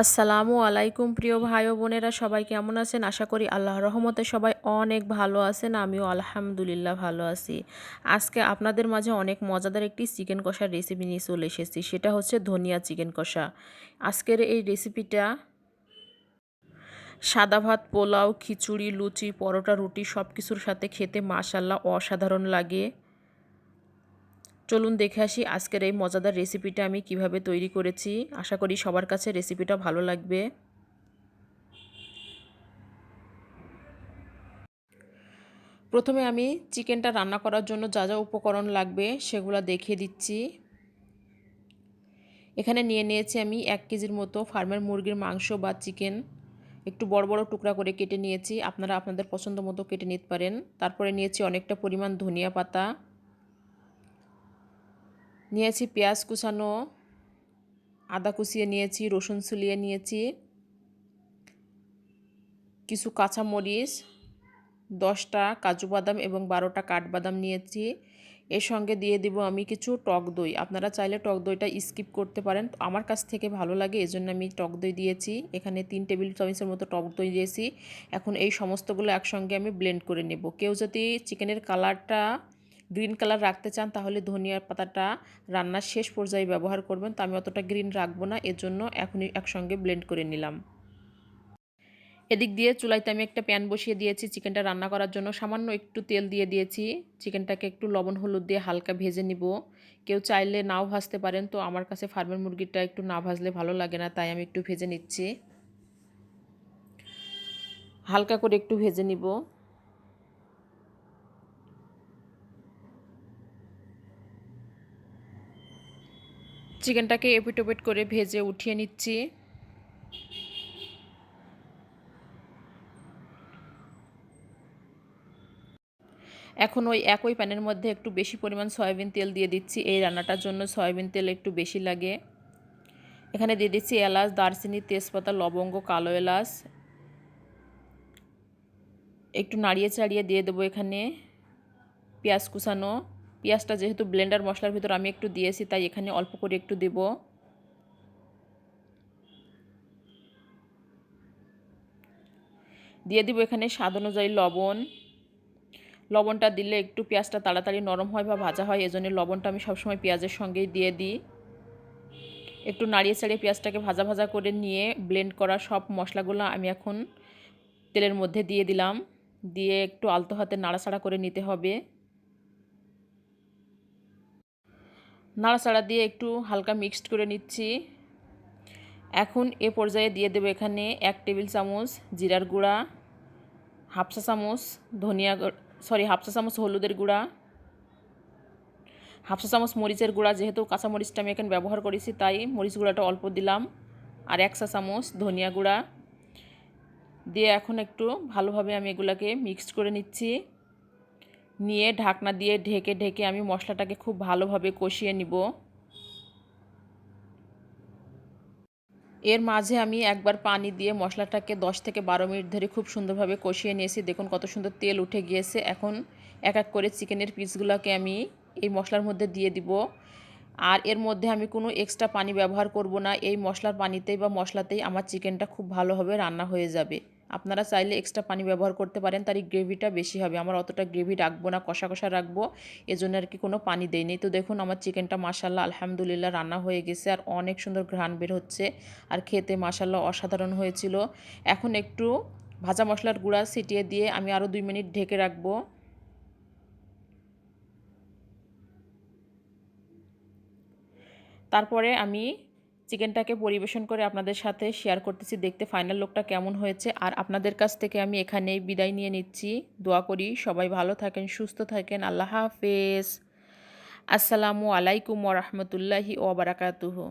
আসসালামু আলাইকুম, প্রিয় ভাই ও বোনেরা, সবাই কেমন আছেন? আশা করি আল্লাহ রহমতে সবাই অনেক ভালো আছেন, আমিও আলহামদুলিল্লাহ ভালো আছি। আজকে আপনাদের মাঝে অনেক মজাদার একটি চিকেন কষার রেসিপি নিয়ে চলে এসেছি, সেটা হচ্ছে ধনিয়া চিকেন কষা। আজকের এই রেসিপিটা সাদা ভাত, পোলাও, খিচুড়ি, লুচি, পরোটা, রুটি সব কিছুর সাথে খেতে মাশাল্লাহ অসাধারণ লাগে। চলুন দেখে আসি আজকের এই মজাদার রেসিপিটা আমি কীভাবে তৈরি করেছি। আশা করি সবার কাছে রেসিপিটা ভালো লাগবে। প্রথমে আমি চিকেনটা রান্না করার জন্য যা যা উপকরণ লাগবে সেগুলো দেখিয়ে দিচ্ছি। এখানে নিয়ে নিয়েছি আমি এক কেজির মতো ফার্মের মুরগির মাংস বা চিকেন একটু বড় বড় টুকরা করে কেটে নিয়েছি। আপনারা আপনাদের পছন্দ মতো কেটে নিতে পারেন। তারপরে নিয়েছি অনেকটা পরিমাণ ধনিয়া পাতা। নিয়েছি পেঁয়াজ কুচানো, আদা কুচিয়ে নিয়েছি, রসুন সুলিয়ে নিয়েছি, কিছু কাঁচামরিচ, দশটা কাজু বাদাম এবং বারোটা কাঠবাদাম নিয়েছি। এর সঙ্গে দিয়ে দিব আমি কিছু টক দই। আপনারা চাইলে টক দইটা স্কিপ করতে পারেন। আমার কাছ থেকে ভালো লাগে, এজন্য আমি টক দই দিয়েছি। এখানে তিন টেবিল চামচের মতো টক দই দিয়েছি। এখন এই সমস্তগুলো একসঙ্গে আমি ব্লেন্ড করে নেব। কেউ যদি চিকেনের কালারটা গ্রিন কালার রাখতে চান, তাহলে ধনিয়ার পাতাটা রান্নার শেষ পর্যায়ে ব্যবহার করবেন। তো আমি অতটা গ্রিন রাখব না, এজন্য এখনই একসঙ্গে ব্লেন্ড করে নিলাম। এদিক দিয়ে চুলাইতে আমি একটা প্যান বসিয়ে দিয়েছি। চিকেনটা রান্না করার জন্য সামান্য একটু তেল দিয়ে দিয়েছি। চিকেনটাকে একটু লবণ, হলুদ দিয়ে হালকা ভেজে নিব। কেউ চাইলে নাও ভাজতে পারেন। তো আমার কাছে ফার্মের মুরগিটা একটু না ভাজলে ভালো লাগে না, তাই আমি একটু ভেজে নিচ্ছি। হালকা করে একটু ভেজে নিব। চিকেনটাকে এপিট ওপিট করে ভেজে উঠিয়ে নিচ্ছি। এখন ওই একই প্যানের মধ্যে একটু বেশি পরিমাণ সয়াবিন তেল দিয়ে দিচ্ছি। এই রান্নাটার জন্য সয়াবিন তেল একটু বেশি লাগে। এখানে দিয়ে দিচ্ছি এলাচ, দারচিনি, তেজপাতা, লবঙ্গ, কালো এলাচ। একটু নাড়িয়ে চাড়িয়ে দিয়ে দেবো এখানে। পেঁয়াজ কুচানো। পেঁয়াজটা যেহেতু ব্লেন্ডার মশলার ভিতর আমি একটু দিয়েছি, তাই এখানে অল্প করে একটু দেব। দিয়ে দিব এখানে স্বাদ অনুযায়ী লবণ। লবণটা দিলে একটু পেঁয়াজটা তাড়াতাড়ি নরম হয় বা ভাজা হয়, এজন্য লবণটা আমি সবসময় পেঁয়াজের সঙ্গেই দিয়ে দিই। একটু নাড়িয়ে চাড়িয়ে পেঁয়াজটাকে ভাজা ভাজা করে নিয়ে ব্লেন্ড করা সব মশলাগুলো আমি এখন তেলের মধ্যে দিয়ে দিলাম। দিয়ে একটু আলতো হাতে নাড়াচাড়া করে নিতে হবে। নাড়াচাড়া দিয়ে একটু হালকা মিক্সড করে নিচ্ছি। এখন এ পর্যায়ে দিয়ে দেবো এখানে এক টেবিল চামচ জিরার গুঁড়া হাফসা চামচ ধনিয়া সরি হাফসা চামচ হলুদের গুঁড়া হাফসা চামচ মরিচের গুঁড়া, যেহেতু কাঁচা মরিচটা আমি এখানে ব্যবহার করেছি, তাই মরিচ গুঁড়াটা অল্প দিলাম। আর একশা চামচ ধনিয়া গুঁড়া। দিয়ে এখন একটু ভালোভাবে আমি এগুলাকে মিক্সড করে নিচ্ছি। নিয়ে ঢাকনা দিয়ে ঢেকে ঢেকে আমি মশলাটাকে খুব ভালোভাবে কষিয়ে নিব। এর মাঝে আমি একবার পানি দিয়ে মশলাটাকে 10 থেকে বারো মিনিট ধরে খুব সুন্দরভাবে কষিয়ে নিয়েছি। দেখুন কত সুন্দর তেল উঠে গিয়েছে। এখন এক এক করে চিকেনের পিসগুলোকে আমি এই মশলার মধ্যে দিয়ে দিব। আর এর মধ্যে আমি কোনো এক্সট্রা পানি ব্যবহার করব না। এই মশলার পানিতেই বা মশলাতেই আমার চিকেনটা খুব ভালোভাবে রান্না হয়ে যাবে। আপনারা চাইলে এক্সট্রা পানি ব্যবহার করতে পারেন, তার গ্রেভিটা বেশি হবে। আমার অতটা গ্রেভি রাখব না, কষা কষা রাখব, এজন্য আর কি কোনো পানি দেয়নি তো দেখুন, আমার চিকেনটা মাসাল্লাহ আলহামদুলিল্লাহ রান্না হয়ে গেছে, আর অনেক সুন্দর ঘ্রাণ বের হচ্ছে, আর খেতে মাসাল্লাহ অসাধারণ হয়েছিল। এখন একটু ভাজা মশলার গুঁড়া ছিটিয়ে দিয়ে আমি আরও দুই মিনিট ঢেকে রাখব। তারপরে আমি চিকেনটাকে পরিবেশন করে আপনাদের সাথে শেয়ার করতেছি। দেখতে ফাইনাল লোকটা কেমন হয়েছে? আর আপনাদের কাছ থেকে আমি এখানেই বিদায় নিয়ে নিচ্ছি। দোয়া করি সবাই ভালো থাকেন, সুস্থ থাকেন। আল্লাহ হাফেজ। আসসালামু আলাইকুম ওরহমতুল্লাহি ওবরাকাতুহু